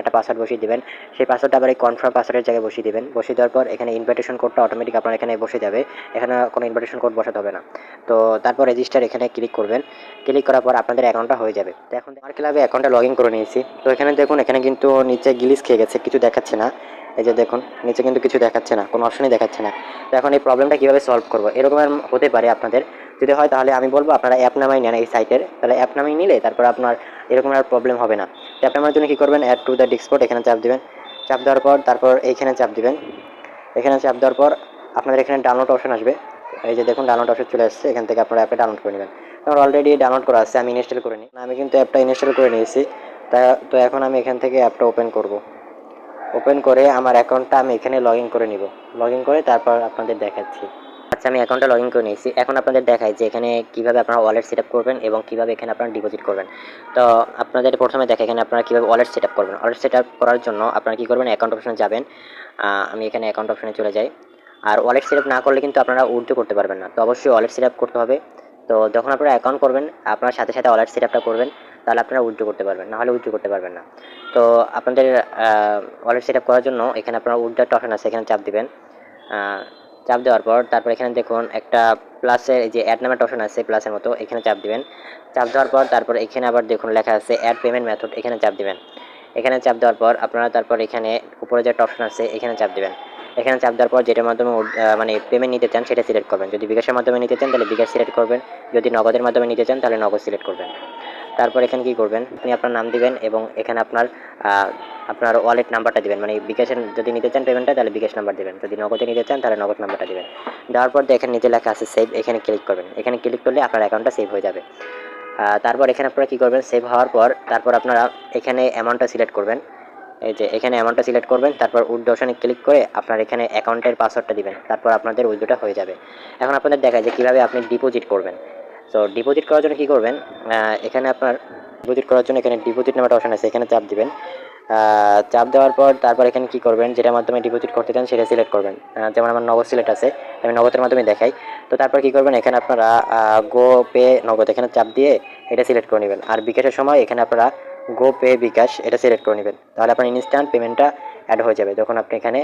একটা পাসওয়ার্ড বসিয়ে দিবেন। সেই পাসওয়ার্ডটা আবার এই কনফার্ম পাসওয়ার্ডের জায়গায় বসিয়ে দিবেন। বসিয়ে দেওয়ার পর এখানে ইনভাইটেশন কোডটা অটোমেটিক আপনার এখানে বসে যাবে। এখানে কোনো ইনভাইটেশন কোড বসাতে হবে না। তো তারপর রেজিস্টার এখানে ক্লিক করবেন। ক্লিক করার পর আপনাদের অ্যাকাউন্টটা হয়ে যাবে। তো এখন আমার ক্লাবে অ্যাকাউন্টটা লগ ইন করে নিয়েছি। তো এখানে দেখুন, এখানে কিন্তু নিচে গিলিস খেয়ে গেছে, কিছু দেখাচ্ছে না। এই যে দেখুন, নিচে কিন্তু কিছু দেখাচ্ছে না, কোনো অপশনই দেখাচ্ছে না। তো এখন এই প্রবলেমটা কীভাবে সলভ করব? এরকম হতে পারে আপনাদের। যদি হয় তাহলে আমি বলব, আপনারা অ্যাপ নামাই নেন এই সাইটের তাহলে অ্যাপ নামাই নিলে তারপর আপনার এরকম আর প্রবলেম হবে না। তো অ্যাপ নামার জন্য কী করবেন? অ্যাড টু দ্য ডিক্সপোর্ট এখানে চাপ দিবেন। চাপ দেওয়ার পর তারপর এইখানে চাপ দিবেন। এখানে চাপ দেওয়ার পর আপনাদের এখানে ডাউনলোড অপশন আসবে। এই যে দেখুন ডাউনলোড অপশন চলে আসছে। এখান থেকে আপনারা অ্যাপে ডাউনলোড করে নেবেন। আমার অলরেডি ডাউনলোড করা আছে, আমি ইনস্টল করে নিই। আমি কিন্তু অ্যাপটা ইনস্টল করে নিয়েছি। তা, তো এখন আমি এখান থেকে অ্যাপটা ওপেন করব। ওপেন করে আমার অ্যাকাউন্টটা আমি এখানে লগ করে নিব। লগ করে তারপর আপনাদের দেখাচ্ছি। আচ্ছা আমি অ্যাকাউন্টটা লগ ইন করে নিয়েছি। এখন আপনাদের দেখাই যে এখানে কীভাবে আপনারা ওয়ালেট সেট আপ করবেন এবং কীভাবে এখানে আপনারা ডিপোজিট করবেন। তো আপনাদের প্রথমে দেখা, এখানে আপনারা কীভাবে ওয়ালেট সেট আপ করবেন। ওয়ালেট সেট আপ করার জন্য আপনারা কী করবেন অ্যাকাউন্ট অপশনে যাবেন। আমি এখানে অ্যাকাউন্ট অপশনে চলে যাই। আর ওয়ালেট সেট আপ না করলে কিন্তু আপনারা উর্দু করতে পারবেন না। তো অবশ্যই ওয়ালেট সেট আপ করতে হবে। তো যখন আপনারা অ্যাকাউন্ট করবেন, আপনার সাথে সাথে ওয়ালেট সেট আপটা করবেন, তাহলে আপনারা উইথড্র করতে পারবেন, নাহলে উইথড্র করতে পারবেন না। তো আপনাদের ওয়ালেট সেট আপ করার জন্য এখানে আপনারা উইথড্র অপশন আছে, এখানে চাপ দিবেন। চাপ দেওয়ার পর তারপর এখানে দেখুন একটা প্লাসের যে অ্যাড নামের অপশন আছে, প্লাসের মতো, এখানে চাপ দিবেন। চাপ দেওয়ার পর তারপর এখানে আবার দেখুন লেখা আছে অ্যাড পেমেন্ট মেথড এখানে চাপ দিবেন। এখানে চাপ দেওয়ার পর আপনারা তারপর এখানে উপরে যে অপশন আছে, এখানে চাপ দিবেন। এখানে চাপ দেওয়ার পর যেটার মাধ্যমে মানে পেমেন্ট নিতে চান, সেটা সিলেক্ট করবেন। যদি বিকাশের মাধ্যমে নিতে চান, তাহলে বিকাশ সিলেক্ট করবেন। যদি নগদের মাধ্যমে নিতে চান, তাহলে নগদ সিলেক্ট করবেন। তারপর এখানে কি করবেন? আপনি আপনার নাম দিবেন এবং এখানে আপনার আপনার ওয়ালেট নাম্বারটা দিবেন। মানে বিকাশের, যদি নিতে চান পেমেন্টটা তাহলে বিকাশ নাম্বার দিবেন। যদি নগদে নিতে চান, তাহলে নগদ নাম্বারটা দিবেন। দেওয়ার পর দেখেন নিচে লেখা আছে সেভ এখানে ক্লিক করবেন। এখানে ক্লিক করলে আপনার অ্যাকাউন্টটা সেভ হয়ে যাবে। তারপর এখানে আপনারা কী করবেন? সেভ হওয়ার পর তারপর আপনারা এখানে অ্যামাউন্টটা সিলেক্ট করবেন। এই যে এখানে অ্যামাউন্টটা সিলেক্ট করবেন, তারপর উইথড্র অপশনে ক্লিক করে আপনার এখানে অ্যাকাউন্টের পাসওয়ার্ডটা দিবেন। তারপর আপনাদের উইথড্রটা হয়ে যাবে। এখন আপনাদের দেখায় যে কীভাবে আপনি ডিপোজিট করবেন। সো ডিপোজিট করার জন্য কী করবেন? এখানে আপনার ডিপোজিট করার জন্য এখানে ডিপোজিট নাম্বার অপশান আছে। এখানে চাপ দিবেন। চাপ দেওয়ার পর তারপর এখানে কী করবেন? যেটার মাধ্যমে ডিপোজিট করতে চান, সেটা সিলেক্ট করবেন। যেমন আমার নগদ সিলেক্ট আছে, আমি নগদের মাধ্যমে দেখাই। তো তারপর কী করবেন? এখানে আপনারা গো পে নগদ, এখানে চাপ দিয়ে এটা সিলেক্ট করে নেবেন। আর বিকাশের সময় এখানে আপনারা গো পে বিকাশ এটা সিলেক্ট করে নেবেন। তাহলে আপনার ইনস্ট্যান্ট পেমেন্টটা অ্যাড হয়ে যাবে। যখন আপনি এখানে